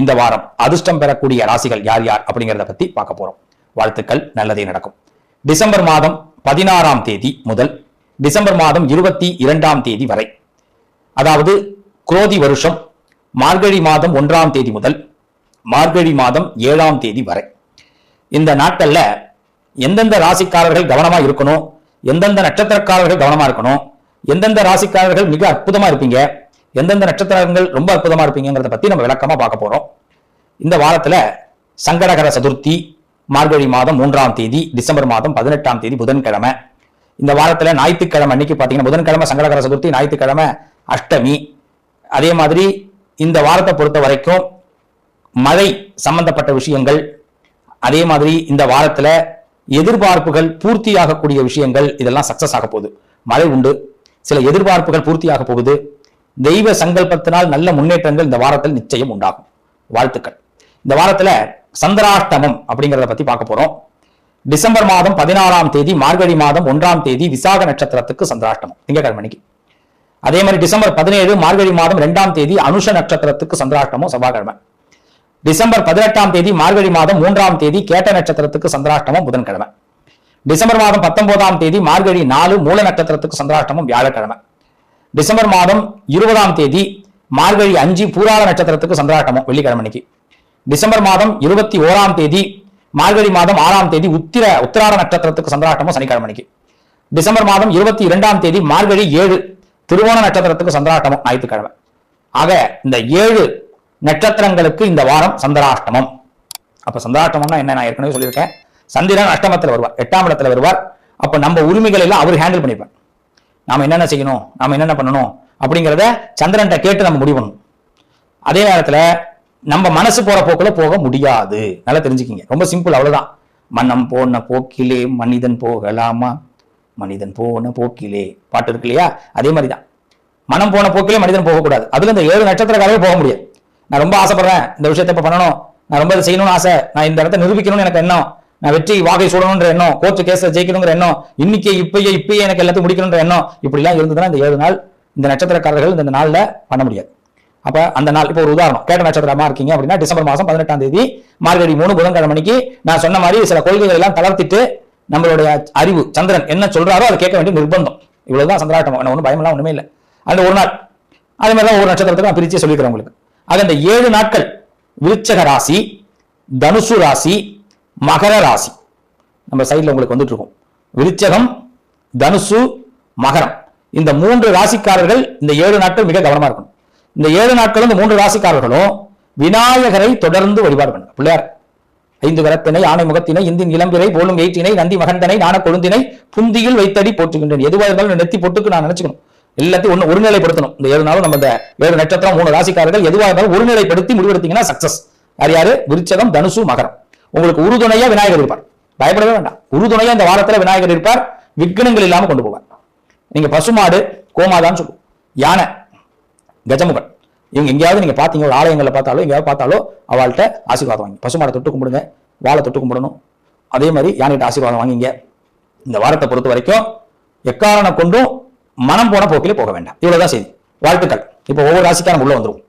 இந்த வாரம் அதிர்ஷ்டம் பெறக்கூடிய ராசிகள் யார் யார் அப்படிங்கிறத பத்தி பார்க்க போறோம். வாழ்த்துக்கள் நல்லதே நடக்கும். டிசம்பர் மாதம் பதினாறாம் தேதி முதல் டிசம்பர் மாதம் இருபத்தி இரண்டாம் தேதி வரை. அதாவது குரோதி வருஷம் மார்கழி மாதம் ஒன்றாம் தேதி முதல் மார்கழி மாதம் ஏழாம் தேதி வரை. இந்த நாட்கள்ல எந்தெந்த ராசிக்காரர்கள் கவனமா இருக்கணும்? எந்தெந்த நட்சத்திரக்காரர்கள் கவனமா இருக்கணும்? எந்தெந்த ராசிக்காரர்கள் மிக அற்புதமா இருப்பீங்க? எந்தெந்த நட்சத்திரங்கள் ரொம்ப அற்புதமா இருப்பீங்கிறத பத்தி நம்ம விளக்கமா பார்க்க போறோம். இந்த வாரத்துல சங்கடகர சதுர்த்தி மார்கழி மாதம் மூன்றாம் தேதி டிசம்பர் மாதம் பதினெட்டாம் தேதி புதன்கிழமை. இந்த வாரத்துல ஞாயிற்றுக்கிழமை அன்னைக்கு பாத்தீங்கன்னா புதன்கிழமை சங்கடகர சதுர்த்தி ஞாயிற்றுக்கிழமை அஷ்டமி. அதே மாதிரி இந்த வாரத்தை பொறுத்த வரைக்கும் மழை சம்பந்தப்பட்ட விஷயங்கள் அதே மாதிரி இந்த வாரத்துல எதிர்பார்ப்புகள் பூர்த்தியாகக்கூடிய விஷயங்கள் இதெல்லாம் சக்சஸ் ஆக போகுது. மழை உண்டு. சில எதிர்பார்ப்புகள் பூர்த்தியாக போகுது. தெய்வ சங்கல்பத்தினால் நல்ல முன்னேற்றங்கள் இந்த வாரத்தில் நிச்சயம் உண்டாகும். வாழ்த்துக்கள். இந்த வாரத்துல சந்திராஷ்டமம் அப்படிங்கிறத பத்தி பார்க்க போறோம். டிசம்பர் மாதம் பதினாறாம் தேதி மார்கழி மாதம் ஒன்றாம் தேதி விசாக நட்சத்திரத்துக்கு சந்திராஷ்டமம். திங்கக்கிழமைக்கு அதே மாதிரி டிசம்பர் பதினேழு மார்கழி மாதம் இரண்டாம் தேதி அனுஷ நட்சத்திரத்துக்கு சந்திராஷ்டமம் செவ்வாய்க்கிழமை. டிசம்பர் பதினெட்டாம் தேதி மார்கழி மாதம் மூன்றாம் தேதி கேட்ட நட்சத்திரத்துக்கு சந்திராஷ்டமம் புதன்கிழமை. டிசம்பர் மாதம் பத்தொன்பதாம் தேதி மார்கழி நாலு மூல நட்சத்திரத்துக்கு சந்திராஷ்டமம் வியாழக்கிழமை. டிசம்பர் மாதம் இருபதாம் தேதி மார்கழி அஞ்சு பூராத நட்சத்திரத்துக்கு சந்திராட்டமும் வெள்ளிக்கிழமைக்கு. டிசம்பர் மாதம் இருபத்தி ஓராம் தேதி மார்கழி மாதம் ஆறாம் தேதி உத்திர உத்திராட நட்சத்திரத்துக்கு சந்திராட்டமும் சனிக்கிழமைக்கு. டிசம்பர் மாதம் இருபத்தி இரண்டாம் தேதி மார்கழி ஏழு திருவோண நட்சத்திரத்துக்கு சந்திராட்டமும் ஞாயிற்றுக்கிழமை. ஆக இந்த ஏழு நட்சத்திரங்களுக்கு இந்த வாரம் சந்திராஷ்டமம். அப்ப சந்திராஷ்டமம்னா என்ன? நான் ஏற்கனவே சொல்லியிருக்கேன். சந்திரன் அஷ்டமத்துல வருவார் எட்டாம் இடத்துல வருவார். அப்ப நம்ம உரிமைகள் எல்லாம் அவர் ஹேண்டில் பண்ணிப்பார். நாம என்னென்ன செய்யணும்? நாம என்னென்ன பண்ணணும்? அப்படிங்கிறத சந்திரன்கிட்ட கேட்டு நம்ம முடிவு பண்ணணும். அதே நேரத்தில் நம்ம மனசு போற போக்குல போக முடியாது. நல்லா தெரிஞ்சுக்கிங்க. ரொம்ப சிம்பிள் அவ்வளவுதான். மன்னம் போன போக்கிலே மனிதன் போகலாமா? மனிதன் போன போக்கிலே. பாட்டு இருக்கு இல்லையா? அதே மாதிரி தான் மனம் போன போக்கிலே மனிதன் போகக்கூடாது. அதுல இந்த ஏழு நட்சத்திரக்காரவே போக முடியாது. நான் ரொம்ப ஆசைப்படுறேன். இந்த விஷயத்தை இப்ப பண்ணணும். நான் ரொம்ப இதை செய்யணும்னு ஆசை. நான் இந்த இடத்த நிரூபிக்கணும்னு எனக்கு எண்ணம். நான் வெற்றி வாகை சூடணுன்ற எண்ணம் கோர்ட்டு கேஸ்ல ஜெயிக்கணுங்கிற எண்ணம் இன்னைக்கே இப்பயே இப்பயே எனக்கு எல்லாத்தையும் முடிக்கணுன்ற எண்ணம் இப்படிலாம் இருந்ததுன்னா இந்த ஏழு நாள் இந்த நட்சத்திரக்காரர்கள் இந்த நாளில் பண்ண முடியாது. அப்ப அந்த நாள் இப்போ ஒரு உதாரணம் கேட்ட நட்சத்திரமா இருக்கீங்க அப்படின்னா டிசம்பர் மாசம் பதினெட்டாம் தேதி மார்கழி மூணு புதன்கிழமை மணிக்கு நான் சொன்ன மாதிரி சில கொள்கைகள் எல்லாம் தளர்த்திட்டு நம்மளுடைய அறிவு சந்திரன் என்ன சொல்றாரோ அதை கேட்க வேண்டிய நிர்பந்தம். இவ்வளவுதான் சந்திராட்டம் என்ன ஒன்றும் பயமெல்லாம் ஒண்ணுமே இல்லை. அந்த ஒரு நாள் அதே மாதிரி தான் ஒரு நட்சத்திரத்துக்கு நான் பிரிச்சு சொல்லிக்கிறேன் உங்களுக்கு. ஆக இந்த ஏழு நாட்கள் விருச்சக ராசி தனுசு ராசி மகர ராசி. நம்ம சைடுல உங்களுக்கு வந்துட்டு இருக்கும். விருச்சகம் தனுசு மகரம். இந்த மூன்று ராசிக்காரர்கள் இந்த ஏழு நாட்கள் மிக கவனமா இருக்கணும். இந்த ஏழு நாட்களும் இந்த மூன்று ராசிக்காரர்களும் விநாயகரை தொடர்ந்து வழிபாடு பண்ணுங்க பிள்ளையார் ஐந்து கரத்தினை ஆணை முகத்தினை இந்தின் இளம்பிரை போலும் எயிற்றினை நந்தி மகந்தனை நாண கொழுந்தினை புந்தியில் வைத்தடி போட்டுக்கின்றேன் எதுவாக இருந்தாலும் நெத்தி போட்டுக்கு நான் நினைச்சுக்கணும். எல்லாத்தையும் ஒன்று ஒருநிலைப்படுத்தணும். இந்த ஏழு நாளும் நம்ம இந்த ஏழு நட்சத்திரம் மூணு ராசிக்காரர்கள் எதுவாக இருந்தாலும் ஒருநிலைப்படுத்தி முடிவெடுத்தீங்கன்னா சக்சஸ் யார் யாரு? விருச்சகம் தனுசு மகரம். உங்களுக்கு உறுதுணையா விநாயகர் இருப்பார். பயப்படவே வேண்டாம். உறுதுணையா இந்த வாரத்துல விநாயகர் இருப்பார். விக்னங்கள் இல்லாம கொண்டு போவார். நீங்க பசுமாடு கோமாதான்னு சொல்லுவோம். யானை கஜமுகன். இவங்க எங்கேயாவது நீங்க பாத்தீங்க ஒரு ஆலயங்களை பார்த்தாலோ எங்கேயாவது பார்த்தாலோ அவள்கிட்ட ஆசீர்வாதம் வாங்கி பசுமாடை தொட்டு கும்பிடுங்க. வாழை தொட்டு கும்பிடணும். அதே மாதிரி யானைகிட்ட ஆசீர்வாதம் வாங்கிங்க. இந்த வாரத்தை பொறுத்த வரைக்கும் எக்காரணம் கொண்டும் மனம் போன போக்கிலே போக வேண்டாம். இவ்வளவுதான் செய்தி. வாழ்த்துக்கள். இப்போ ஒவ்வொரு ராசிக்காரன் உள்ள வந்துடும்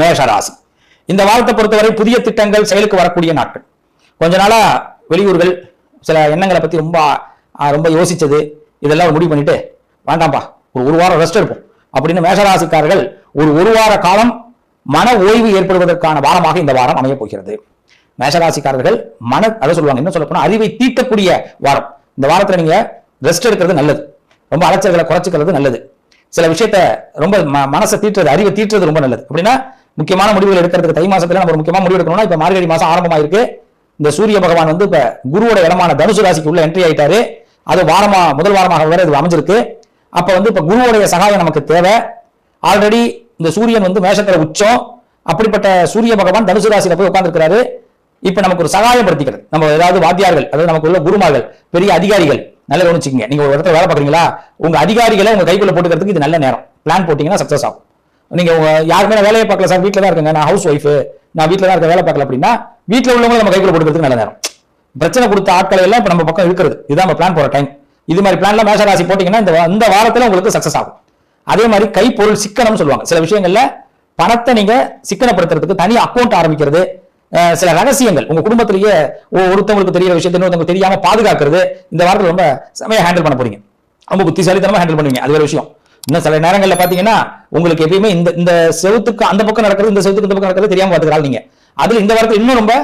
மேஷ ராசி. இந்த வாரத்தை பொறுத்தவரை புதிய திட்டங்கள் செயலுக்கு வரக்கூடிய நாட்கள். கொஞ்ச நாளாக வெளியூர்கள் சில எண்ணங்களை பற்றி ரொம்ப ரொம்ப யோசித்தது இதெல்லாம் முடிவு பண்ணிட்டு வேண்டாம்ப்பா ஒரு ஒரு வாரம் ரெஸ்ட் எடுப்போம். அப்படின்னு மேஷராசிக்காரர்கள் ஒரு ஒரு வார காலம் மன ஓய்வு ஏற்படுவதற்கான வாரமாக இந்த வாரம் அமையப் போகிறது. மேஷராசிக்காரர்கள் மன அதை சொல்லுவாங்க என்ன சொல்ல போனால் அறிவை தீட்டக்கூடிய வாரம். இந்த வாரத்தில் நீங்கள் ரெஸ்ட் எடுக்கிறது நல்லது. ரொம்ப அலைச்சல்களை குறைச்சிக்கிறது நல்லது. சில விஷயத்த ரொம்ப ம- மனசை தீட்டுறது அறிவை தீட்டுறது ரொம்ப நல்லது. அப்படின்னா முக்கியமான முடிவுகள் எடுக்கிறதுக்கு தை மாசத்துல நம்ம ஒரு முக்கியமான முடிவு எடுக்கணும்னா இப்போ மார்கழி மாசம் ஆரம்பமாயிருக்கு. இந்த சூரிய பகவான் வந்து இப்போ குருவோட இடமான தனுசு ராசிக்கு உள்ள என்ட்ரி ஆயிட்டாரு. அது வாரமா முதல் வாரமாக வேற இது அமைஞ்சிருக்கு. அப்போ வந்து இப்போ குருவோடைய சகாயம் நமக்கு தேவை. ஆல்ரெடி இந்த சூரியன் வந்து மேஷத்தில் உச்சம். அப்படிப்பட்ட சூரிய பகவான் தனுசு ராசியில போய் உட்கார்ந்துருக்கிறாரு. இப்போ நமக்கு ஒரு சகாயப்படுத்திக்கிறது. நம்ம ஏதாவது வாத்தியார்கள் அதாவது நமக்கு உள்ள குருமார்கள் பெரிய அதிகாரிகள் நல்லா கவனிச்சுக்கங்க. நீங்க ஒரு இடத்துல வேலை பார்க்குறீங்களா? உங்க அதிகாரிகளை உங்க கைக்குள்ள போட்டுக்கிறதுக்கு இது நல்ல நேரம். பிளான் போட்டீங்கன்னா சக்சஸ் ஆகும். நீங்க உங்கள் யாருமே வேலையை பார்க்கல சார் வீட்டில் தான் இருக்குங்க. நான் ஹவுஸ் ஒய்ஃபு நான் வீட்டில் தான் இருக்க வேலை பார்க்கல அப்படின்னா வீட்டில் உள்ளவங்க நம்ம கைக்குள்ள போட்டுக்கிறதுக்கு நல்ல நேரம். பிரச்சனை கொடுத்த ஆட்களை எல்லாம் இப்போ நம்ம பக்கம் இருக்கிறது இதுதான் நம்ம பிளான் போகிற டைம் இது மாதிரி பிளான்லாம் மேஷ ராசி இந்த வா- இந்த உங்களுக்கு சக்ஸஸ் ஆகும். அதே மாதிரி கைப்பொருள் சிக்கனம்னு சொல்லுவாங்க. சில விஷயங்களில் பணத்தை நீங்கள் சிக்கனப்படுத்துறதுக்கு தனி அக்கௌண்ட் ஆரம்பிக்கிறது சில ரகசியங்கள். உங்க குடும்பத்திலேயே ஒருத்தவங்களுக்கு தெரியற விஷயத்தை இன்னொருத்தவங்களுக்கு தெரியாம பாதுகாக்கிறது இந்த வாரத்தில் ரொம்ப செமையா ஹேண்டில் பண்ண போறீங்க. ரொம்ப புத்திசாலித்தனமாக ஹேண்டில் பண்ணுவீங்க. அது ஒரு விஷயம். இன்னும் சில நேரங்களில் பாத்தீங்கன்னா உங்களுக்கு எப்பயுமே இந்த இந்த செவத்துக்கு அந்த பக்கம் நடக்கிறது இந்த செவத்துக்கு இந்த பக்கம் நடக்கிறது தெரியாம பார்த்துக்கிறாள் நீங்க. அதுல இந்த வாரத்தில் இன்னும் ரொம்ப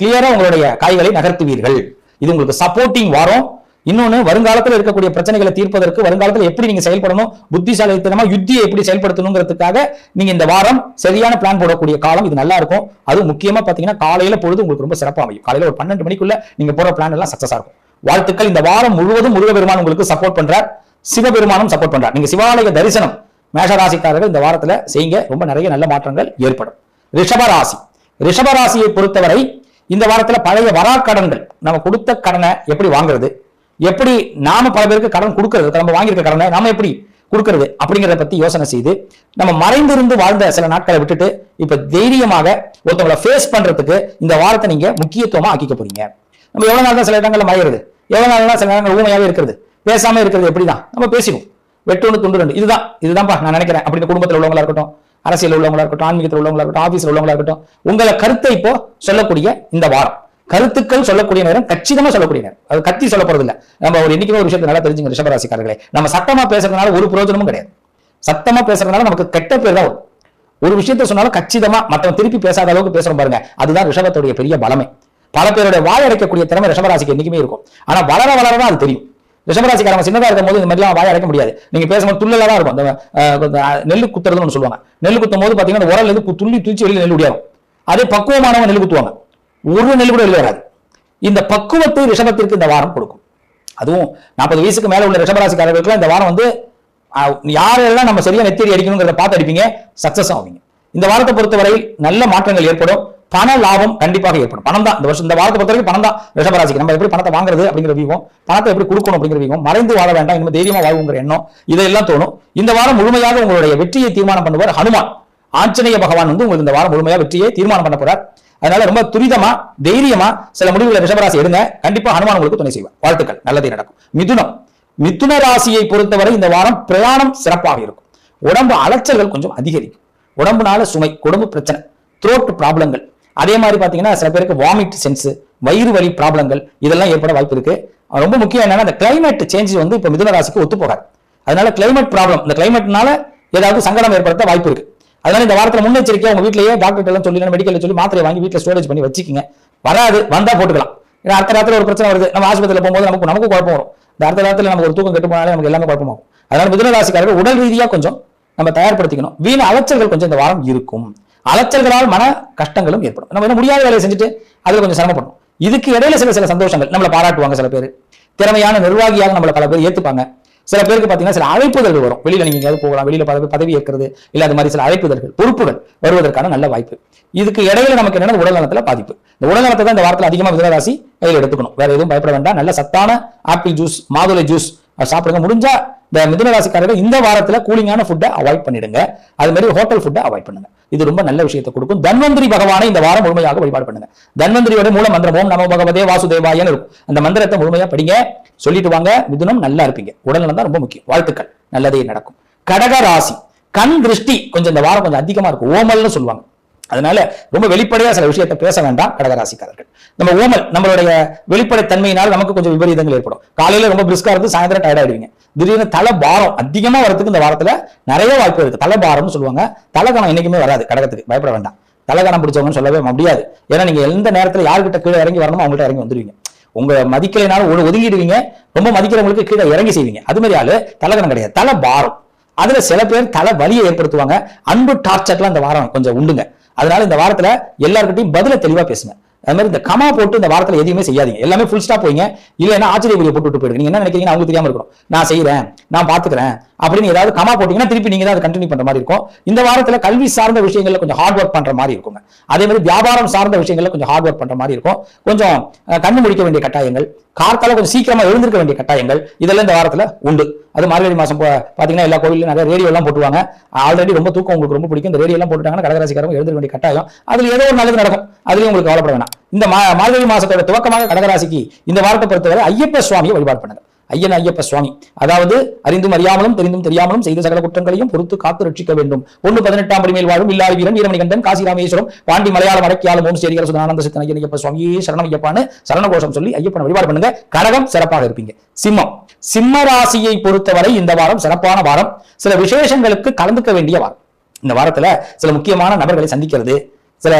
கிளியரா உங்களுடைய காய்களை நகர்த்துவீர்கள். இது உங்களுக்கு சப்போர்ட்டிங் வாரம். இன்னொன்னு வருங்காலத்தில் இருக்கக்கூடிய பிரச்சனைகளை தீர்ப்பதற்கு வருங்காலத்தில் எப்படி நீங்க செயல்படணும் புத்திசாலித்தனமா யுத்தியை எப்படி செயல்படுத்தணுங்கிறதுக்காக நீங்க இந்த வாரம் சரியான பிளான் போடக்கூடிய காலம் இது நல்லா இருக்கும். அதுவும் முக்கியமா பாத்தீங்கன்னா காலையில பொழுது உங்களுக்கு ரொம்ப சிறப்பாக அமையும். காலையில ஒரு பன்னெண்டு மணிக்குள்ள நீங்க போற பிளான் எல்லாம் சக்சஸ் ஆகும் வாழ்த்துக்கள். இந்த வாரம் முழுவதும் முருகபெருமான் உங்களுக்கு சப்போர்ட் பண்றார். சிவபெருமானும் சப்போர்ட் பண்றார். நீங்க சிவாலய தரிசனம் மேஷராசிக்காரர்கள் இந்த வாரத்துல செய்யுங்க. ரொம்ப நிறைய நல்ல மாற்றங்கள் ஏற்படும். ரிஷபராசி. ரிஷபராசியை பொறுத்தவரை இந்த வாரத்துல பழைய வராக்கடன்கள் நம்ம கொடுத்த கடனை எப்படி வாங்குறது? எப்படி நாம பல பேருக்கு கடன் கொடுக்கறது? நம்ம வாங்கியிருக்க கடனை நாம எப்படி கொடுக்கறது? அப்படிங்கிறத பத்தி யோசனை செய்து நம்ம மறைந்திருந்து வாழ்ந்த சில நாட்களை விட்டுட்டு இப்ப தைரியமாக ஒருத்தவங்களை ஃபேஸ் பண்றதுக்கு இந்த வாரத்தை நீங்க முக்கியத்துவமா ஆக்கிக்க போறீங்க. நம்ம எவ்வளவு நாள் தான் சில இடங்கள்ல மறையிறது? எவ்வளவு நாள் தான் சில நேரங்கள் ஊமையாவே இருக்கிறது. பேசாம இருக்கிறது எப்படிதான்? நம்ம பேசிடுவோம். வெட்டு ஒன்று துண்டு ரெண்டு. இதுதான். இதுதான்ப்பா நான் நினைக்கிறேன். அப்படின்னு குடும்பத்தில் உள்ளவங்களா இருக்கட்டும் அரசியல் உள்ளவங்களா இருக்கட்டும் ஆன்மீகத்தில் உள்ளவங்களா இருக்கட்டும் ஆபீஸ்ல உள்ளவங்களா இருக்கட்டும் உங்களை கருத்தை இப்போ சொல்லக்கூடிய இந்த வாரம். கருத்துக்கள் சொல்லக்கூடிய நேரம் கச்சிதமா சொல்லக்கூடிய நேரம். அது கத்தி சொல்ல போறது இல்ல நம்ம ஒரு என்னைக்குமே ஒரு விஷயத்தை நல்லா தெரிஞ்சுங்க ரிஷபராசிக்காரர்களே. நம்ம சத்தமா பேசுறதுனால ஒரு பிரயோஜனமும் கிடையாது. சத்தமா பேசுறதுனால நமக்கு கெட்ட பேர் தான் வரும். ஒரு விஷயத்த சொன்னாலும் கச்சிதமா மத்தவன் திருப்பி பேசாத அளவுக்கு பேசுறோம் பாருங்க. அதுதான் ரிஷபத்துடைய பெரிய பலமே. பல பேருடைய வாய் அடைக்கக்கூடிய திறமை ரிஷபராசிக்கு என்னைக்குமே இருக்கும். ஆனா வளர வளர தான் அது தெரியும். ரிஷபராசிக்காரங்க சின்னதாக இருக்கும் போது இந்த மாதிரிலாம் வாய் அடைக்க முடியாது. நீங்க பேசும்போது துள்ளலாக தான் இருக்கும். அந்த நெல் நெல்லு குத்துறதுன்னு ஒன்று சொல்லுவாங்க. நெல் குத்தும் போது பாத்தீங்கன்னா உரல் இருந்து துள்ளி தூச்சி வெளியில் நெல் உடையாகும். அதே பக்குவமானவங்க நெல் குத்துவாங்க. ஒரு நெல் கூட வெளியே வராது. இந்த பக்குவத்தை ரிஷபத்திற்கு இந்த வாரம் கொடுக்கும். அதுவும் நாற்பது வயசுக்கு மேல உள்ள ரிஷபராசிக்காரர்களுக்குலாம் இந்த வாரம் வந்து யாரெல்லாம் நம்ம சரியா நெத்தேரி அடிக்கணுங்கிறத பார்த்து அடிப்பீங்க சக்சஸ் ஆவீங்க. இந்த வாரத்தை பொறுத்தவரை நல்ல மாற்றங்கள் ஏற்படும். பண லாபம் கண்டிப்பாக ஏற்படும். பணம் தான். இந்த வருஷம் இந்த வாரத்தை பொறுத்த வரைக்கும் பணம் தான் ரிஷபராசிக்கு. நம்ம எப்படி பணத்தை வாங்குறது அப்படிங்கிற வீகம் பணத்தை எப்படி கொடுக்கணும் அப்படிங்கிற வீகம் மறைந்து வாழ வேண்டாம் இனிமே தைரியமா வாழ்வுங்கிற எண்ணம் இதெல்லாம் தோணும். இந்த வாரம் முழுமையாக உங்களுடைய வெற்றியை தீர்மானம் பண்ணுவார் ஹனுமான். ஆஞ்சநேய பகவான் வந்து உங்களுக்கு இந்த வாரம் முழுமையா வெற்றியை தீர்மானம் பண்ண போறார். அதனால ரொம்ப துரிதமா தைரியமா சில முடிவுகளை ரிஷபராசி எடுங்க. கண்டிப்பா ஹனுமான் உங்களுக்கு துணை செய்வார். வாழ்த்துக்கள். நல்லதே நடக்கும். மிதுனம். மிதுன ராசியை பொறுத்தவரை இந்த வாரம் பிரயாணம் சிறப்பாக இருக்கும். உடம்பு அலைச்சல்கள் கொஞ்சம் அதிகரிக்கும். உடம்புனால சுமை உடம்பு பிரச்சனை த்ரோட் ப்ராப்ளங்கள் அதே மாதிரி பார்த்தீங்கன்னா சில பேருக்கு வாமிட் சென்ஸ் வயிறு வலி ப்ராப்ளங்கள் இதெல்லாம் ஏற்பட வாய்ப்பு இருக்கு. ரொம்ப முக்கியம் என்னன்னா இந்த கிளைமேட் சேஞ்ச் வந்து இப்போ மிதுன ராசிக்கு ஒத்து போகாது. அதனால கிளைமேட் ப்ராப்ளம் இந்த கிளைமேட்னால ஏதாவது சங்கடம் ஏற்படுத்த வாய்ப்பு இருக்கு. அதனால இந்த வாரத்தில் முன்னெச்சரிக்கையாக உங்க வீட்டிலேயே டாக்டர் எல்லாம் சொல்லி மெடிக்கல் சொல்லி மாத்திரை வாங்கி வீட்டில் ஸ்டோரேஜ் பண்ணி வச்சுக்கோங்க. வராது வந்தா போட்டுக்கலாம். ஏன்னா அடுத்த நேரத்தில் ஒரு பிரச்சனை வருது. நம்ம ஆஸ்பத்திரியில் போகும்போது நமக்கு நமக்கு குழப்பம் வரும். இந்த அடுத்த நேரத்தில் நமக்கு ஒரு தூக்கம் கெட்டு போனாலே நமக்கு எல்லாமே குழப்பமாகும் அதனால மிதுன ராசிக்காரர்கள் உடல் ரீதியாக கொஞ்சம் நம்ம தயார்படுத்திக்கணும். வீண அலைச்சல்கள் கொஞ்சம் இந்த வாரம் இருக்கும். அலைச்சல்களால் மன கஷ்டங்களும் ஏற்படும். நம்ம என்ன முடியாத வேலையை செஞ்சுட்டு அதில் கொஞ்சம் சிரமப்படும் இதுக்கு இடையில சில சில சந்தோஷங்கள் நம்மளை பாராட்டுவாங்க சில பேர். திறமையான நிர்வாகியாக நம்மளை பல பேர் ஏற்றுப்பாங்க சில பேருக்கு பார்த்தீங்கன்னா சில அழைப்புதல்கள் வரும். வெளியில நீங்க எங்கேயாவது போகலாம் வெளியில பதவி பதவி ஏற்கிறது இல்லை அது மாதிரி சில அழைப்புதல்கள் பொறுப்புகள் வருவதற்கான நல்ல வாய்ப்பு. இதுக்கு இடையில நமக்கு என்னன்னா உடல் நலத்துல பாதிப்பு. இந்த உடல் நலத்தை தான் இந்த வாரத்தில் அதிகமாக மிதனராசி கையில் எடுத்துக்கணும். வேற எதுவும் பயப்பட வேண்டாம். நல்ல சத்தான ஆப்பிள் ஜூஸ் மாதுளை ஜூஸ் சாப்பிடுங்க. முடிஞ்சா இந்த மிதுன ராசிக்காரர்கள் இந்த வாரத்தில் கூலிங்கான ஃபுட்டை அவாய்ட் பண்ணிடுங்க. அது மாதிரி ஹோட்டல் ஃபுட்டை அவாய்ட் பண்ணுங்க. இது ரொம்ப நல்ல விஷயத்தை கொடுக்கும். தன்வந்திரி பகவானை இந்த வாரம் முழுமையாக வழிபாடு பண்ணுங்க. தன்வந்திரியோட மூல மந்திரம் ஓம் நமோ பகவதே வாசுதேவாயன்னு இருக்கும். அந்த மந்திரத்தை முழுமையா படிங்க. சொல்லிட்டு வாங்க. மிதுனம் நல்லா இருப்பீங்க. உடல்நலம் தான் ரொம்ப முக்கியம். வாழ்த்துக்கள். நல்லதே நடக்கும். கடக ராசி. கண் திருஷ்டி கொஞ்சம் இந்த வாரம் கொஞ்சம் அதிகமா இருக்கும். ஓமல்னு சொல்லுவாங்க. அதனால ரொம்ப வெளிப்படையா சில விஷயத்தை பேச வேண்டாம் கடகராசிக்காரர்கள். நம்ம ஓமல் நம்மளுடைய வெளிப்படைத்தன்மையினால் நமக்கு கொஞ்சம் விபரீதங்கள் ஏற்படும். காலையில ரொம்ப பிரிஸ்கா இருந்து சாயந்தரம் டயர்ட் ஆயிடுவீங்க. திடீர்னு தலை பாரம் அதிகமா வரதுக்கு இந்த வாரத்துல நிறைய வாய்ப்பு இருக்கு. தலை பாரம்னு சொல்லுவாங்க. தலைகணம் என்னைக்குமே வராது கடகத்துக்கு. பயப்பட வேண்டாம். தலைகணம் பிடிச்சவங்கன்னு சொல்லவே முடியாது. ஏன்னா நீங்க எந்த நேரத்துல யார்கிட்ட கீழே இறங்கி வரணுமோ அவங்கள்ட்ட இறங்கி வந்துருவீங்க. உங்க மதிக்கலைனாலும் ஒரு ஒதுங்கிடுவீங்க. ரொம்ப மதிக்கிறவங்களுக்கு கீழே இறங்கி செய்வீங்க. அது மாதிரி ஆளு தலைகணம் கிடையாது. தலை பாரம். அதுல சில பேர் தலை வலியை ஏற்படுத்துவாங்க. அன்பு டார்ச்சர்லாம் இந்த வாரம் கொஞ்சம் உண்டுங்க. அதனால இந்த வாரத்துல எல்லாருக்கிட்டையும் பதில தெளிவா பேசுங்க. அது மாதிரி இந்த கமா போட்டு இந்த வாரத்தில் எதையுமே செய்யாதீங்க. எல்லாமே ஃபுல் ஸ்டாப் போய்ங்க இல்லைன்னா ஆச்சரிய போட்டு விட்டு போயிடுங்க. நீங்க என்ன நினைக்கிறீங்க அவங்களுக்கு தெரியாம இருக்கணும். நான் செய்யறேன் நான் பாத்துக்கிறேன் அப்படின்னு ஏதாவது கமா போட்டீங்கன்னா திருப்பி நீங்க தான் அதை கண்டினியூ பண்ற மாதிரி இருக்கும். இந்த வாரத்துல கல்வி சார்ந்த விஷயங்கள்ல கொஞ்சம் ஹார்ட் ஒர்க் பண்ற மாதிரி இருக்கும் அதே மாதிரி வியாபாரம் சார்ந்த விஷயங்கள்ல கொஞ்சம் ஹார்ட் ஒர்க் பண்ற மாதிரி இருக்கும். கொஞ்சம் அஹ், கண்ணு முடிக்க வேண்டிய கட்டாயங்கள். கார்த்தால கொஞ்சம் சீக்கிரமா எழுந்திருக்க வேண்டிய கட்டாயங்கள் இதெல்லாம் இந்த வாரத்துல உண்டு. அது மார்கழி மாசம் போ- பாத்தீங்கன்னா எல்லா கோவிலும் நிறைய ரேடியோ எல்லாம் போட்டுவாங்க ஆல்ரெடி ரொம்ப தூக்கம் உங்களுக்கு ரொம்ப பிடிக்கும். இந்த ரேடியோ எல்லாம் போட்டுட்டாங்கன்னா கடகராசிக்காரங்க எழுந்திருக்க வேண்டிய கட்டாயம். அதுல ஏதோ ஒரு நல்லது நடக்கும். அதுலயும் உங்களுக்கு கவலைப்பட வேணாம். இந்த மா- மார்கழி மாசத்தோட துவக்கமாக கடகராசிக்கு இந்த வாரத்தை பொறுத்தவரை ஐயப்ப சுவாமியை வழிபாடு பண்ணுங்க. ஐயன் ஐயப்ப சுவாமி. அதாவது அறிந்தும் அறியாமலும் தெரிந்தும் தெரியாமலும் செய்த சகல குற்றங்களையும் பொறுத்து காத்து ரட்சிக்க வேண்டும். ஒன்று பதினெட்டாம் படி மேல் வாழும் வில்லாளி வீரன் வீரமணிகண்டன் காசி ராமேஸ்வரம் பாண்டி மலையாளம் அடக்கியாலும் ஓம் சேரிகர சுதானந்த சித்தன் ஐயன் ஐயப்ப சுவாமியே சரணம் ஐயப்பான்னு சரணகோஷம் சொல்லி ஐயப்பன் வழிபாடு பண்ணுங்க. கடகம் சிறப்பாக இருப்பீங்க. சிம்மம். சிம்ம ராசியை பொறுத்தவரை இந்த வாரம் சிறப்பான வாரம். சில விசேஷங்களுக்கு கலந்துக்க வேண்டிய வாரம். இந்த வாரத்துல சில முக்கியமான நபர்களை சந்திக்கிறது. சில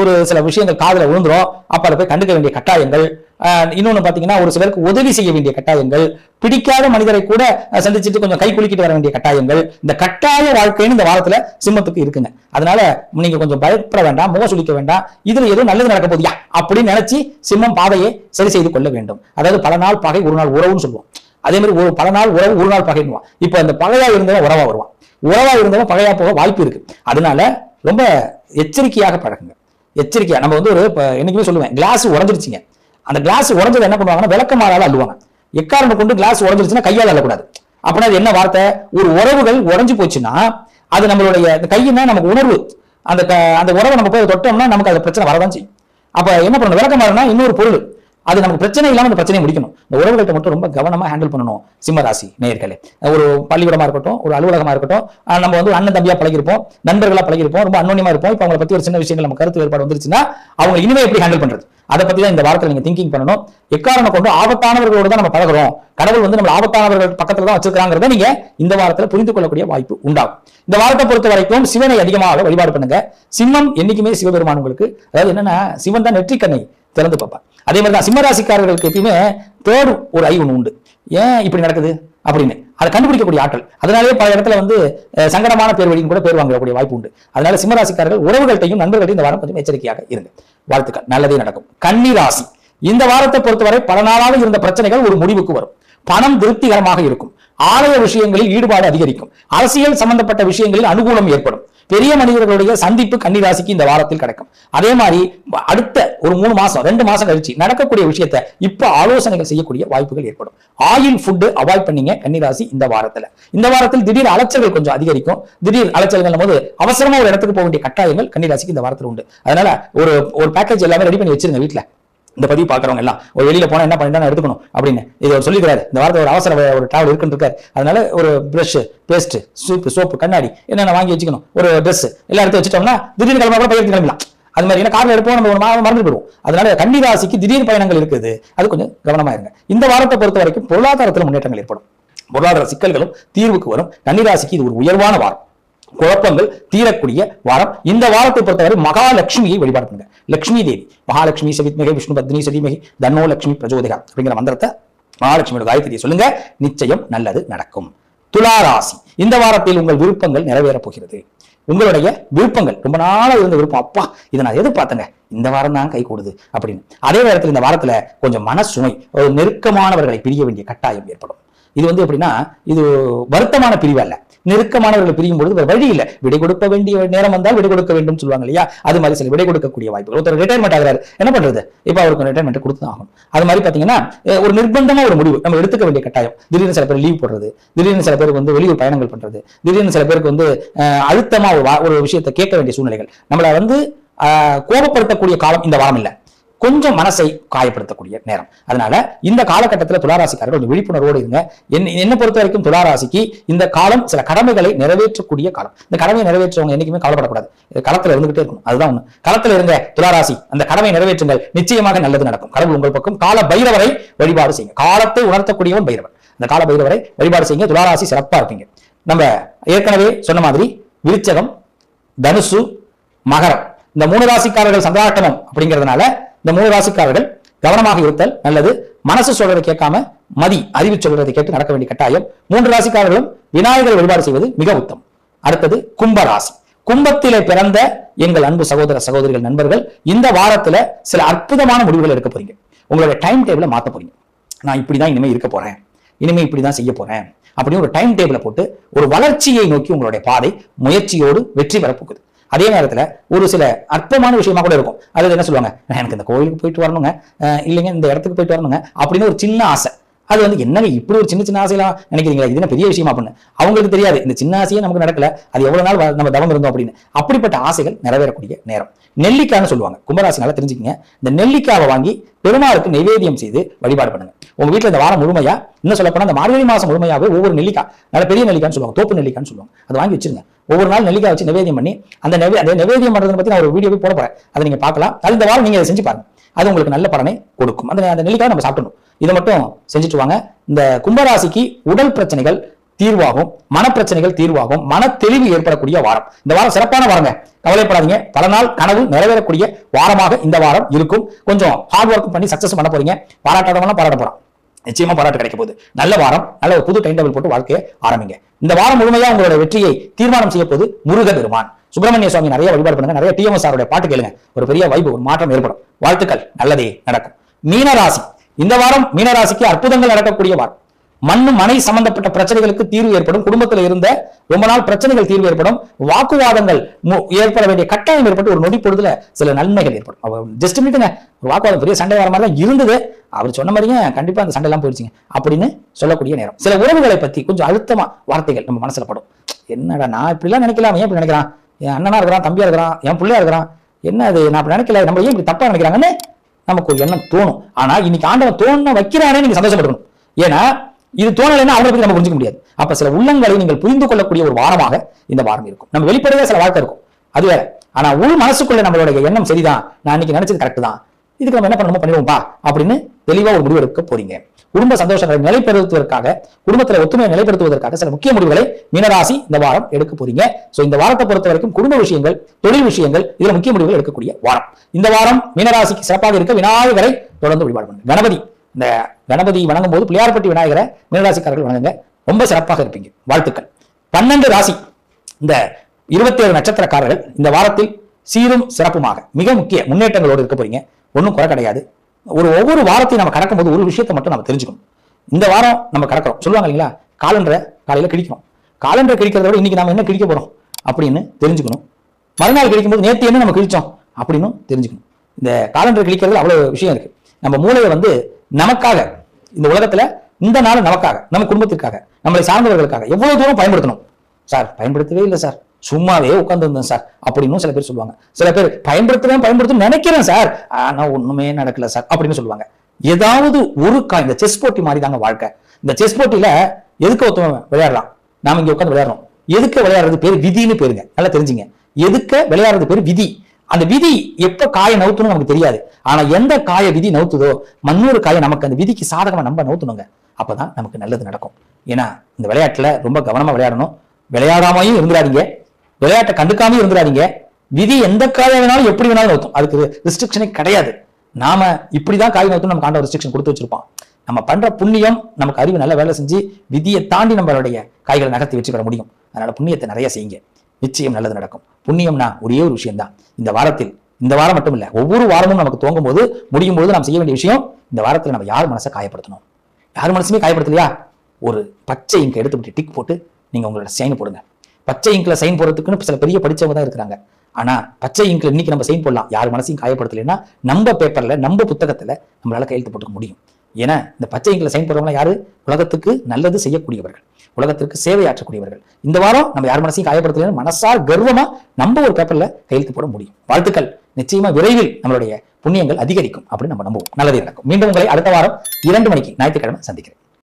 ஒரு சில விஷயங்கள் காதல விழுந்துரும். அப்ப அதை போய் கண்டுக்க வேண்டிய கட்டாயங்கள். இன்னொன்று இன்னொன்னு பாத்தீங்கன்னா ஒரு சிலருக்கு உதவி செய்ய வேண்டிய கட்டாயங்கள் பிடிக்காத மனிதரை கூட சந்திச்சுட்டு கொஞ்சம் கை குலுக்கிட்டு வர வேண்டிய கட்டாயங்கள் இந்த கட்டாய வாழ்க்கைன்னு இந்த வாரத்துல சிம்மத்துக்கு இருக்குங்க. அதனால நீங்க கொஞ்சம் பயப்பட வேண்டாம் முக சுளிக்க வேண்டாம் இதுல ஏதோ நல்லது நடக்க போதியா அப்படின்னு நினைச்சு சிம்மம் பாதையை சரி செய்து கொள்ள வேண்டும். அதாவது பல நாள் பகை ஒரு நாள் உறவுன்னு சொல்லுவோம். அதே மாதிரி ஒரு பல நாள் உறவு ஒரு நாள் பகைன்னுவான். இப்போ அந்த பகையா இருந்தவன் உறவா வருவான். உறவா இருந்தவன் பகையா போக வாய்ப்பு இருக்கு. அதனால ரொம்ப எச்சரிக்கையாக பழகுங்க. எச்சரிக்கையா நம்ம வந்து ஒரு இப்ப என்னைக்குமே சொல்லுவேன் கிளாஸ் உடஞ்சிருச்சுங்க. அந்த கிளாஸ் உடஞ்சது என்ன பண்ணுவாங்கன்னா விளக்கமாறால அள்ளுவாங்க. எக்காரணம் கொண்டு கிளாஸ் உடஞ்சிருச்சுன்னா கையால் அள்ளக்கூடாது. அப்படின்னா அது என்ன வார்த்தை? ஒரு உறவுகள் உடஞ்சு போச்சுன்னா அது நம்மளுடைய இந்த கையினா நமக்கு உணர்வு. அந்த க- அந்த உறவை நம்ம போய் தொட்டோம்னா நமக்கு அது பிரச்சனை வரதான் செய்யும். அப்ப என்ன பண்ணணும்? விளக்கமாறுனா இன்னொரு பொருள். அது நமக்கு பிரச்சனை இல்லாம அந்த பிரச்சனையை முடிக்கணும். இந்த உறவுகள்கிட்ட மட்டும் ரொம்ப கவனமா ஹேண்டில் பண்ணணும் சிம்மராசி நேயர்களே. ஒரு பள்ளிக்கூடமாக இருக்கட்டும் ஒரு அலுவலகமா இருக்கட்டும் நம்ம வந்து அண்ணன் தம்பியாக பழகிருப்போம் நண்பர்களாக பழகிருப்போம் ரொம்ப அன்னோனியமா இருப்போம். இப்போ அவங்களை பத்தி ஒரு சின்ன விஷயங்கள் நம்ம கருத்து வேறுபாடு வந்துருச்சுன்னா அவங்க இனிமே எப்படி ஹேண்டில் பண்றது? அதை பத்தி தான் இந்த வாரத்தில் நீங்க திங்கிங் பண்ணணும். எக்காரணம் கொண்டு ஆபத்தானவர்களோடு தான் நம்ம பழகுறோம். கடவுள் வந்து நம்ம ஆபத்தானவர்கள் பக்கத்துல தான் வச்சிருக்காங்கிறத நீங்க இந்த வாரத்தில் புரிந்து கொள்ளக்கூடிய வாய்ப்பு உண்டாகும். இந்த வாரத்தை பொறுத்த வரைக்கும் சிவனை அதிகமாக வழிபாடு பண்ணுங்க. சிம்மம் என்னைக்குமே சிவபெருமான் உங்களுக்கு அதாவது என்னன்னா சிவன் தான் நெற்றிக்கண்ணை. திறந்து பார்ப்பார். அதே மாதிரி தான் சிம்மராசிக்காரர்களுக்கு எப்பயுமே தேடும் ஒரு ஐ ஒன்று உண்டு. ஏன் இப்படி நடக்குது? அப்படின்னு. அதை கண்டுபிடிக்கக்கூடிய ஆற்றல். அதனாலேயே பல இடத்துல வந்து சங்கடமான பேர் வழியும் கூட பேர் வாங்கக்கூடிய வாய்ப்பு உண்டு. அதனால சிம்மராசிக்காரர்கள் உறவுகள்கிட்டையும் நண்பர்களையும் இந்த வாரம் கொஞ்சம் எச்சரிக்கையாக இருங்க. வாழ்த்துக்கள். நல்லதே நடக்கும். கன்னி ராசி. இந்த வாரத்தை பொறுத்தவரை பல நாளாக இருந்த பிரச்சனைகள் ஒரு முடிவுக்கு வரும். பணம் திருப்திகரமாக இருக்கும். ஆலய விஷயங்களில் ஈடுபாடு அதிகரிக்கும். அரசியல் சம்பந்தப்பட்ட விஷயங்களில் அனுகூலம் ஏற்படும். பெரிய மனிதர்களுடைய சந்திப்பு கன்னிராசிக்கு இந்த வாரத்தில் கிடைக்கும். அதே மாதிரி அடுத்த ஒரு மூணு மாசம் ரெண்டு மாசம் கழிச்சு நடக்கக்கூடிய விஷயத்தை இப்ப ஆலோசனைகள் செய்யக்கூடிய வாய்ப்புகள் ஏற்படும். ஆயில் ஃபுட்டு அவாய்ட் பண்ணீங்க கன்னிராசி இந்த வாரத்துல. இந்த வாரத்தில் திடீர் அலைச்சல்கள் கொஞ்சம் அதிகரிக்கும். திடீர் அலைச்சல்கள் போது அவசரமா ஒரு இடத்துக்கு போக வேண்டிய கட்டாயங்கள் கன்னிராசிக்கு இந்த வாரத்தில் உண்டு. அதனால ஒரு ஒரு பேக்கேஜ் எல்லாமே ரெடி பண்ணி வச்சிருங்க வீட்ல. இந்த பதிவு பார்க்குறவங்க எல்லாம் ஒரு வெளியில போனா என்ன பண்ணிட்டு எடுத்துக்கணும் அப்படின்னு. இது அவர் சொல்லிக்கிறாரு. இந்த வாரத்தை ஒரு அவசர ஒரு டிராவல் இருக்குன்னு இருக்காரு அதனால ஒரு பிரஷ் பேஸ்ட் சூப்பு சோப்பு கண்ணாடி என்னென்ன வாங்கி வச்சுக்கணும் ஒரு ட்ரெஸ் எல்லாம் எடுத்து வச்சுட்டோம்னா திடீர்னு கிளம்ப கூட பயிர் கிளம்பலாம் அது மாதிரி ஏன்னா காரில் எடுப்போம் நம்ம ஒரு மாதம் மறந்து போயிடுவோம். அதனால கன்னிராசிக்கு திடீர் பயணங்கள் இருக்குது. அது கொஞ்சம் கவனமாக இருங்க. இந்த வாரத்தை பொறுத்த வரைக்கும் பொருளாதாரத்தில் முன்னேற்றங்கள் ஏற்படும். பொருளாதார சிக்கல்களும் தீர்வுக்கு வரும். கன்னிராசிக்கு இது ஒரு உயர்வான வாரம். குழப்பங்கள் தீரக்கூடிய வாரம். இந்த வாரத்தை பொறுத்தவரை மகாலட்சுமியை வழிபாடு பண்ணுங்க லட்சுமி தேவி. மகாலட்சுமி சவித்மிகை விஷ்ணு பத்னி சதிமிகை தன்னோ லட்சுமி பிரஜோதிகா அப்படிங்கிற மந்திரத்தை மகாலட்சுமியோட காயத்ரியை சொல்லுங்க. நிச்சயம் நல்லது நடக்கும். துலா ராசி இந்த வாரத்தில் உங்கள் விருப்பங்கள் நிறைவேறப் போகிறது. உங்களுடைய விருப்பங்கள் ரொம்ப நாளாக இருந்த விருப்பம். அப்பா இதை நான் எதிர்பார்த்தேங்க. இந்த வாரம் தான் கை கூடுது அப்படின்னு. அதே நேரத்தில் இந்த வாரத்துல கொஞ்சம் மனசுமை ஒரு நெருக்கமானவர்களை பிரிய வேண்டிய கட்டாயம் ஏற்படும். இது வந்து எப்படின்னா இது வருத்தமான பிரிவு அல்ல. நெருக்கமானவர்களை பிரியும் பொழுது வேற வழி இல்லை. விடை கொடுக்க வேண்டிய நேரம் வந்தால் விடை கொடுக்க வேண்டும் சொல்லுவாங்க இல்லையா? அது மாதிரி சில விடை கொடுக்கக்கூடிய வாய்ப்புகள். ஒருத்தர் ரிட்டையர்மெண்ட் ஆகிறாரு. என்ன பண்றது? இப்ப அவருக்கு ரிட்டையர்மெண்ட் கொடுத்து ஆகும் அது மாதிரி பாத்தீங்கன்னா ஒரு நிர்பந்தமா ஒரு முடிவு. நம்ம எடுத்துக்க வேண்டிய கட்டாயம். திடீர்னு சில பேர் லீவ் போடுறது. திடீர்னு சில பேருக்கு வந்து வெளியூர் பயணங்கள் பண்றது. திடீர்னு சில பேருக்கு வந்து அழுத்தமா ஒரு விஷயத்தை கேட்க வேண்டிய சூழ்நிலைகள். நம்மள வந்து கோபப்படுத்தக்கூடிய காலம் இந்த வாரம் இல்லை. கொஞ்சம் மனசை காயப்படுத்தக்கூடிய நேரம். அதனால இந்த காலகட்டத்தில் துளாராசிக்காரர்கள் கொஞ்சம் விழிப்புணர்வோடு இருங்க. என்ன என்னை பொறுத்த வரைக்கும் துளாராசிக்கு இந்த காலம் சில கடமைகளை நிறைவேற்றக்கூடிய காலம். இந்த கடமையை நிறைவேற்றவங்க என்னைக்குமே கவலைப்படக்கூடாது. களத்தில் களத்துல இருந்துகிட்டே இருக்கும் அதுதான் ஒண்ணு. களத்தில் இருங்க துளாராசி அந்த கடமை நிறைவேற்றுங்கள். நிச்சயமாக நல்லது நடக்கும். கடவுள் உங்கள் பக்கம். கால பைரவரை வழிபாடு செய்யுங்க. காலத்தை உணர்த்தக்கூடியவன் பைரவர். அந்த கால பைரவரை வழிபாடு செய்யுங்க. துளாராசி சிறப்பா இருப்பீங்க. நம்ம ஏற்கனவே சொன்ன மாதிரி விருச்சகம் தனுசு மகரம். இந்த மூணு ராசிக்காரர்கள் சந்திராட்டமம் அப்படிங்கிறதுனால இந்த மூணு ராசிக்காரர்கள் கவனமாக இருத்தல் நல்லது. மனசு சொல்றதை கேட்காம மதி அறிவு சொல்றதை கேட்டு நடக்க வேண்டிய கட்டாயம். மூன்று ராசிக்காரர்களும் விநாயகர் வழிபாடு செய்வது மிக உத்தம். அடுத்தது கும்ப ராசி. கும்பத்திலே பிறந்த எங்கள் அன்பு சகோதர சகோதரிகள் நண்பர்கள் இந்த வாரத்துல சில அற்புதமான முடிவுகள் எடுக்க போறீங்க. உங்களோட டைம் டேபிளை மாத்த போறீங்க. நான் இப்படிதான் இனிமே இருக்க போறேன். இனிமே இப்படிதான் செய்ய போறேன். அப்படின்னு ஒரு டைம் டேபிளை போட்டு ஒரு வளர்ச்சியை நோக்கி உங்களுடைய பாதை முயற்சியோடு வெற்றி பெறப்போகுது அதே நேரத்தில் ஒரு சில அற்பமான விஷயமா கூட இருக்கும். அது என்ன சொல்லுவாங்க? எனக்கு இந்த கோயிலுக்கு போயிட்டு வரணுங்க. இல்லைங்க இந்த இடத்துக்கு போயிட்டு வரணுங்க. அப்படின்னு ஒரு சின்ன ஆசை. அது வந்து என்னங்க இப்படி ஒரு சின்ன சின்ன ஆசையெல்லாம் நினைக்கிறீங்களா? இது என்ன பெரிய விஷயமா அப்படின்னு? அவங்களுக்கு தெரியாது. இந்த சின்ன ஆசையே நமக்கு நடக்கல. அது எவ்வளவு நாள் நம்ம தவம் இருந்தோம் அப்படின்னு. அப்படிப்பட்ட ஆசைகள் நிறைவேறக்கூடிய நேரம். நெல்லிக்காய்னு சொல்லுவாங்க. கும்பராசினால தெரிஞ்சுக்கங்க. இந்த நெல்லிக்காவை வாங்கி பெருமாளுக்கு நைவேத்தியம் செய்து வழிபாடு பண்ணுங்க. உங்க வீட்டில் இந்த வாரம் முழுமையா இன்னும் சொல்ல போனா இந்த மார்கழி மாசம் முழுமையாவே ஒவ்வொரு நெல்லிக்காய் நல்ல பெரிய நெல்லிக்காய்னு சொல்லுவாங்க. தோப்பு நெல்லிக்காய்னு சொல்லுவாங்க. அதை வாங்கி வச்சிருங்க. ஒவ்வொரு நாள் நெல்லிக்காய் வச்சு நிவேதியம் பண்ணி அந்த நெவே அந்த நிவேதியம் பண்றதை பத்தி நான் ஒரு வீடியோவே போட போறேன். அதை நீங்க பார்க்கலாம். அது இந்த வாரம் நீங்க அதை செஞ்சு பாருங்க. அது உங்களுக்கு நல்ல பலனை கொடுக்கும். அந்த அந்த நெல்லிக்காய் நம்ம சாப்பிடணும். இதை மட்டும் செஞ்சுட்டு வாங்க. இந்த கும்பராசிக்கு உடல் பிரச்சனைகள் தீர்வாகும் மனப்பிரச்சனைகள் தீர்வாகும் மன தெளிவு ஏற்படக்கூடிய வாரம். இந்த வாரம் சிறப்பான வாரங்க. கவலைப்படாதீங்க. பல நாள் கனவு நிறைவேறக்கூடிய வாரமாக இந்த வாரம் இருக்கும். கொஞ்சம் ஹார்ட் ஒர்க் பண்ணி சக்சஸ் பண்ண போறீங்க. பாராட்டாதவங்களாம் பாராட்ட போறான். நிச்சயமா பாராட்டு கிடைக்க போகுது. நல்ல வாரம் நல்ல ஒரு புது டைம் டேபிள் போட்டு வாழ்க்கையை ஆரம்பிங்க. இந்த வாரம் முழுமையா உங்களோட வெற்றியை தீர்மானம் செய்ய போது முருக பெருமான். சுப்பிரமணிய சுவாமி நிறைய வழிபாடு பண்ணுங்க. நிறைய டிஎம்எஸ் ஆருடைய பாட்டு கேளுங்க. ஒரு பெரிய வைப்பு ஒரு மாற்றம் ஏற்படும். வாழ்த்துக்கள். நல்லதே நடக்கும். மீனராசி. இந்த வாரம் மீனராசிக்கு அற்புதங்கள் நடக்கக்கூடிய வாரம். மண்ணு மனை சம்பந்தப்பட்ட பிரச்சனைகளுக்கு தீர்வு ஏற்படும். குடும்பத்தில் இருந்த ரொம்ப நாள் பிரச்சனைகள் தீர்வு ஏற்படும். வாக்குவாதங்கள் ஏற்பட வேண்டிய கட்டாயம் ஏற்பட்டு ஒரு நொடி பொழுதுல சில நன்மைகள் ஏற்படும். ஜஸ்ட் மீட்டுங்க ஒரு வாக்குவாதம் பெரிய சண்டை வர மாதிரி தான் இருந்தது. அவர் சொன்ன மாதிரிங்க கண்டிப்பா அந்த சண்டை எல்லாம் போயிடுச்சுங்க அப்படின்னு சொல்லக்கூடிய நேரம். சில உறவுகளை பத்தி கொஞ்சம் அழுத்தமா வார்த்தைகள் நம்ம மனசுல படும். என்னடா நான் இப்படிலாம் நினைக்கலாம்? ஏன் இப்படி நினைக்கிறான்? என் அண்ணனா இருக்கிறான் தம்பியா இருக்கிறான் என் பிள்ளையா இருக்கிறான். என்ன அது நான் அப்படி நினைக்கல. நம்ம ஏன் இப்படி தப்பா நினைக்கிறாங்கன்னு நமக்கு ஒரு எண்ணம் தோணும். ஆனா இன்னைக்கு ஆண்டவன் தோண வைக்கிறானே நீங்க சந்தோஷப்படணும் ஏன்னா இது தோணலைன்னா அவங்களை பத்தி நம்ம புரிஞ்சுக்க முடியாது. அப்ப சில உள்ளங்களை நீங்கள் புரிந்து கொள்ளக்கூடிய ஒரு வாரமாக இந்த வாரம் இருக்கும். நம்ம வெளிப்படையாக சில வாழ்க்கை இருக்கும். அது வேற. ஆனா உள் மனசுக்குள்ள நம்மளுடைய எண்ணம் சரிதான். நான் இன்னைக்கு நினைச்சது கரெக்ட் தான். இதுக்கு நம்ம என்ன பண்ணணுமோ பண்ணிடுவோம்ப்பா அப்படின்னு தெளிவா ஒரு முடிவு எடுக்க போறீங்க. குடும்ப சந்தோஷங்களை நிலைப்படுத்துவதற்காக குடும்பத்துல ஒத்துமையை நிலைப்படுத்துவதற்காக சில முக்கிய முடிவுகளை மீனராசி இந்த வாரம் எடுக்க போறீங்க. சோ இந்த வாரத்தை பொறுத்த வரைக்கும் குடும்ப விஷயங்கள் தொழில் விஷயங்கள் இதுல முக்கிய முடிவுகள் எடுக்கக்கூடிய வாரம். இந்த வாரம் மீனராசிக்கு சிறப்பாக இருக்க விநாயகரை தொடர்ந்து வழிபாடு பண்ணுங்க. கணபதி இந்த கணபதி வணங்கும் போது பிள்ளையார்பட்டி விநாயகரை மீனராசிக்காரர்கள் வணங்குங்க. ரொம்ப சிறப்பாக இருப்பீங்க. வாழ்த்துக்கள். பன்னெண்டு ராசி இந்த இருபத்தேழு நட்சத்திரக்காரர்கள் இந்த வாரத்தில் சீரும் சிறப்புமாக மிக முக்கிய முன்னேற்றங்களோடு இருக்க போறீங்க. ஒன்றும் குறை கிடையாது. ஒரு ஒவ்வொரு வாரத்தையும் நம்ம கடக்கும்போது ஒரு விஷயத்தை மட்டும் நம்ம தெரிஞ்சுக்கணும். இந்த வாரம் நம்ம கடக்கிறோம் சொல்லுவாங்க இல்லைங்களா? காலண்டரை காலையில் கிழிக்கணும். காலண்டரை கிழிக்கிறத விட இன்னைக்கு நம்ம என்ன கிழிக்க போகிறோம் அப்படின்னு தெரிஞ்சுக்கணும். மறுநாள் கிழிக்கும்போது நேற்று என்ன நம்ம கிழிச்சோம்? அப்படின்னு தெரிஞ்சுக்கணும். இந்த காலண்டர் கிடைக்கிறது அவ்வளோ விஷயம் இருக்குது நம்ம மூளையை வந்து நமக்காக இந்த உலகத்தில் இந்த நாள் நமக்காக நம்ம குடும்பத்திற்காக நம்மளை சார்ந்தவர்களுக்காக எவ்வளோ தூரம் பயன்படுத்தணும்? சார் பயன்படுத்தவே இல்லை சார். சும்மாவே உட்காந்துருந்தேன் சார். அப்படின்னு சில பேர் சொல்லுவாங்க. சில பேர் பயன்படுத்துறேன் பயன்படுத்தணும் நினைக்கிறேன் சார். ஆனா ஒண்ணுமே நடக்கல சார் அப்படின்னு சொல்லுவாங்க. ஏதாவது ஒரு கா இந்த செஸ் போட்டி மாதிரி தாங்க வாழ்க்கை. இந்த செஸ் போட்டியில எதுக்கு ஒருத்தவன் விளையாடலாம் நாம இங்க உட்காந்து விளையாடுறோம். எதுக்கு விளையாடுறது பேர் விதின்னு பேருங்க. நல்லா தெரிஞ்சுங்க. எதுக்க விளையாடுறது பேர் விதி? அந்த விதி எப்ப காயை நவுத்தணும் நமக்கு தெரியாது. ஆனா எந்த காய விதி நவுத்துதோ மண்ணூறு காயை நமக்கு அந்த விதிக்கு சாதகமா நம்ம நவுத்தணுங்க. அப்பதான் நமக்கு நல்லது நடக்கும். ஏன்னா இந்த விளையாட்டுல ரொம்ப கவனமா விளையாடணும். விளையாடாமையும் இருந்துடாதீங்க. விளையாட்டை கண்டுக்காமையும் இருந்துடாதீங்க. விதி எந்த காயை வேணாலும் எப்படி வேணாலும் நோத்தும். அதுக்கு ரிஸ்ட்ரிக்ஷனே கிடையாது. நாம இப்படிதான் காய் நோத்தும் நமக்கு காண்ட ரிஸ்ட்ரிக்ஷன் கொடுத்து வச்சிருப்பான். நம்ம பண்ற புண்ணியம் நமக்கு அறிவு நல்ல வேலை செஞ்சு விதியை தாண்டி நம்மளுடைய காய்களை நகர்த்தி வச்சுக்கிட முடியும். அதனால புண்ணியத்தை நிறைய செய்யுங்க. நிச்சயம் நல்லது நடக்கும். புண்ணியம்னா ஒரே ஒரு விஷயம் தான் இந்த வாரத்தில் இந்த வாரம் மட்டும் இல்லை ஒவ்வொரு வாரமும் நமக்கு துவங்கும் போது முடியும் போது நாம் செய்ய வேண்டிய விஷயம் இந்த வாரத்தில் நம்ம யார் மனசை காயப்படுத்தணும்? யார் மனசுமே காயப்படுத்தலையா? ஒரு பச்சை இங்க எடுத்து விட்டு டிக் போட்டு நீங்கள் உங்களோட சைன் போடுங்க. பச்சை இங்கில் சைன் போடுறதுக்குன்னு சில பெரிய படிச்சவங்க தான் இருக்கிறாங்க. ஆனா பச்சை இங்கில் இன்னைக்கு நம்ம சைன் போடலாம். யார் மனசையும் காயப்படுத்தலைன்னா நம்ம பேப்பர்ல நம்ம புத்தகத்தில் நம்மளால கையெழுத்து போட்டுக்க முடியும். ஏன்னா இந்த பச்சை இங்கில் சைன் போடுறவங்களாம் யாரு? உலகத்துக்கு நல்லது செய்யக்கூடியவர்கள். உலகத்திற்கு சேவையாற்றக்கூடியவர்கள் இந்த வாரம் நம்ம யார் மனசையும் காயப்படுத்தலைன்னு மனசார் கர்வமா நம்ம ஒரு பேப்பர்ல கையெழுத்து போட முடியும். வாழ்த்துக்கள். நிச்சயமா விரைவில் நம்மளுடைய புண்ணியங்கள் அதிகரிக்கும் அப்படின்னு நம்ம நம்புவோம். நல்லதே நடக்கும். மீண்டும் உங்களை அடுத்த வாரம் இரண்டு மணிக்கு ஞாயிற்றுக்கிழமை சந்திக்கிறேன்.